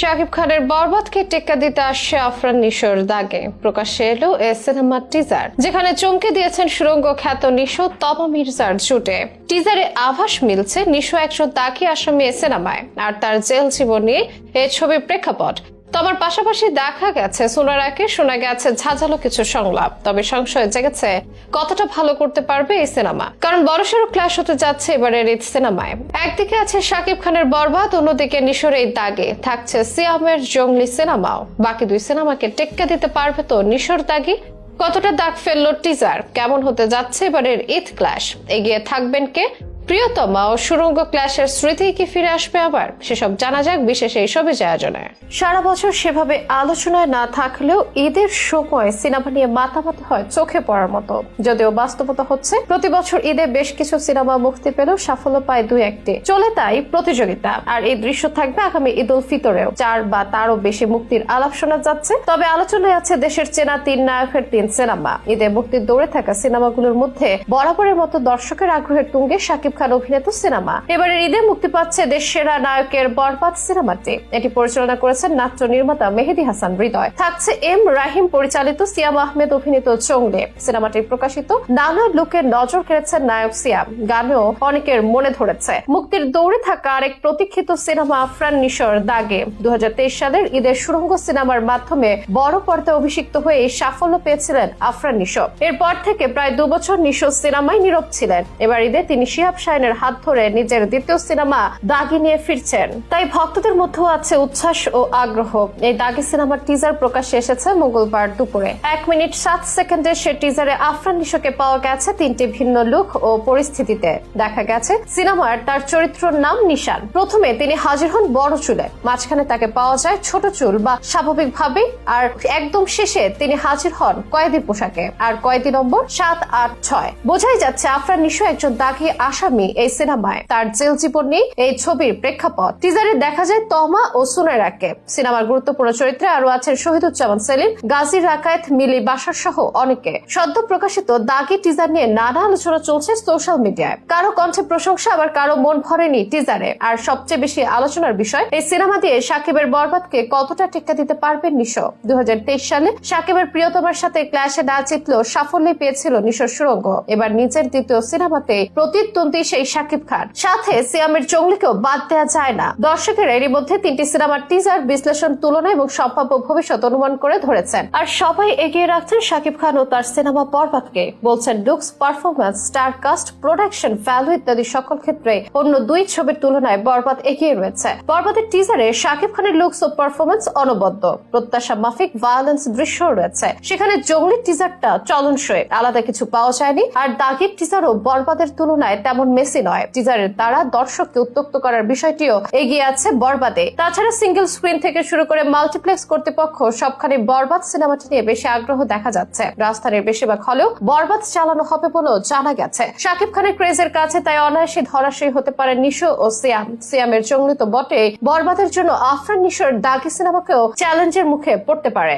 শাকিব খানের বরবাদকে টেক্কা দিতে আসছে আফরান নিশোর দাগে। প্রকাশ্যে এলো এ সিনেমার টিজার, যেখানে চমকে দিয়েছেন সুরঙ্গ খ্যাত নিশো তমা মির্জার জুটে। টিজারে আভাস মিলছে নিশো একজন দাগি আসামি এ সিনেমায়, আর তার জেল জীবন নিয়ে এই ছবির প্রেক্ষাপট তমার পাশাপাশি দেখা গেছে সোনারাকে শোনা গেছে ঝাঁঝালো কিছু সংলাপ। তবে সংশয় জেগেছে কতটা ভালো করতে পারবে এই সিনেমা। কারণ বড়সড় ক্লাস হতে যাচ্ছে এবারের এই সিনেমায়। একদিকে আছে শাকিব খানের বরবাদ, অন্যদিকে নিশোর এই দাগে। থাকছে সিয়ামের জঙ্গলি সিনেমাও। বাকি দুই সিনেমাকে টেক্কা দিতে পারবে তো নিশোর দাগি। কতটা দাগ ফেলল টিজার কেমন হতে যাচ্ছে এবারের ঈদ ক্লাস এগিয়ে থাকবেন কে? প্রিয়তমা ও সুরঙ্গ ক্লাসের স্মৃতি কি ফিরে আসবে আবার? সেসব জানা যাক বিশেষ এই সবই আয়োজনে। সারা বছর সেভাবে আলোচনায় না থাকলেও ঈদের সময় সিনেমা নিয়ে মাতামাতি হয় চোখে পড়ার মতো। যদিও বাস্তবতা হচ্ছে, প্রতি বছর ঈদে বেশ কিছু সিনেমা মুক্তি পেলেও সাফল্য পায় দুই একটি। চলে তাই প্রতিযোগিতা। আর এই দৃশ্য থাকবে আগামী ঈদ উল ফিতরেও। চার বা তারও বেশি মুক্তির আলাপ শোনা যাচ্ছে। তবে আলোচনায় আছে দেশের চেনা তিন নায়কের তিন সিনেমা। ঈদে মুক্তির দৌড়ে থাকা সিনেমাগুলোর মধ্যে বরাবরের মতো দর্শকের আগ্রহের তুঙ্গে শাকিব খান অভিনীত সিনেমা। এবারের ঈদে মুক্তি পাচ্ছে দেশ সেরা নায়কের বরবাদ সিনেমাটি। এটি পরিচালনা করেছেন নাট্য নির্মাতা মেহেদি হাসান হৃদয়। থাকছে এম রাহিম, পরিচালিত সিয়াম আহমেদ, অভিনীত চোংলে সিনেমাটি প্রকাশিত, নানা লোকের নজর কেড়েছেন নায়ক সিয়াম। গানেও অনেকের মনে ধরেছে। মুক্তির দৌড়ে থাকা আরেক প্রতীক্ষিত সিনেমা আফরান নিশোর দাগে। দু হাজার তেইশ সালের ঈদের সুরঙ্গ সিনেমার মাধ্যমে বড় পর্দায় অভিষিক্ত হয়ে এই সাফল্য পেয়েছিলেন আফরান নিশো। এরপর থেকে প্রায় দুবছর নিশো সিনেমায় নীরব ছিলেন। এবার ঈদে তিনি শিহাব শাহিনের হাত ধরে নিজের দ্বিতীয় সিনেমা দাগি নিয়ে ফিরছেন। তাই ভক্তদের মধ্যেও আছে উচ্ছ্বাস ও আগ্রহ। এই দাগি সিনেমার টিজার প্রকাশ্যে এসেছে মঙ্গলবার দুপুরে। এক মিনিট সাত সেকেন্ডের সে টিজারে আফরান নিশোকে পাওয়া গেছে তিনটি ভিন্ন লুক ও পরিস্থিতিতে। দেখা গেছে, সিনেমার তার চরিত্রর নাম নিশান। প্রথমে তিনি হাজির হন বড় চুলে। মাঝখানে তাকে পাওয়া যায় ছোট চুল বা স্বাভাবিকভাবেই, আর একদম শেষে তিনি হাজির হন কয়েদি পোশাকে। আর কয়েদি নম্বর সাত আট ছয়। বোঝাই যাচ্ছে আফরান নিশো একজন দাগি আসামি এই সিনেমায়। তার জেল জীবন নিয়ে এই ছবির প্রেক্ষাপট। টিজারে দেখা যায় তমা ও সুনাইরাকে সিনেমার গুরুত্বপূর্ণ চরিত্রে আরও আছেন শহীদুজ্জামান সেলিম, গাজী রাকায়েত, মিলি বাসার সহ অনেকে। সদ্য প্রকাশিত দাগি টিজার নিয়ে নানা আলোচনা চলছে সোশ্যাল মিডিয়ায়। কারও কণ্ঠে প্রশংসা, আবার কারও মন ভরেনি টিজারে। আর সবচেয়ে বেশি আলোচনার বিষয়, এই সিনেমা দিয়ে সাকিবের বরবাদকে কতটা টেক্কা দিতে পারবেন নিশো? দু হাজার তেইশ সালে সাকিবের প্রিয়তমার সাথে ক্লাসে না জিতলেও সাফল্যই পেয়েছিল নিশো সুরঙ্গ। এবার নিজের দ্বিতীয় সিনেমাতে প্রতিদ্বন্দ্বী সেই সাকিব খান। সাথে সিয়ামের জঙ্গলিকেও বাদ দেওয়া যায় না। দর্শকের এরই মধ্যে তিনটি সিনেমার টিজার বিশ্লেষণ, তুলনা এবং সম্ভাব্য ভবিষ্যৎ অনুমান করে ধরেছেন। আর সবাই এগিয়ে রাখছেন সাকিব খান ও তার সিনেমা বরবাদকে বলছেন looks performance star cast production value ইত্যাদি সকল ক্ষেত্রে অন্য দুই ছবির তুলনায় বরবাদ এগিয়ে রয়েছে। বরবাদের টিজারে সাকিব খানের লুকস ও পারফরমেন্স অনবদ্য। প্রত্যাশা মাফিক ভায়োলেন্স দৃশ্য রয়েছে। সেখানে জঙ্গলি টিজারটা চলনসই। আলাদা কিছু পাওয়া যায়নি। আর দাগির টিজারও বরবাদের তুলনায় তেমন মেসি নয় টিজারের দ্বারা দর্শককে উত্তক্ত করার বিষয়টিও এগিয়ে আছে বরবাদে। তাছাড়া সিঙ্গেল স্ক্রিন থেকে শুরু করে মাল্টিপ্লেক্স কর্তৃপক্ষ সবখানে বরবাদ সিনেমাটি নিয়ে বেশি আগ্রহ দেখা যাচ্ছে। রাজধানীর বেশিরভাগ হলেও বরবাদ চালানো হবে বলেও জানা গেছে। শাকিব খানের ক্রেজের কাছে তাই অনায়াসে ধরাশয়ী হতে পারে নিশো ও সিয়াম। সিয়ামের জঙ্গলি তো বটে বরবাদের জন্য আফরান নিশোর দাগি সিনেমাকেও চ্যালেঞ্জের মুখে পড়তে পারে।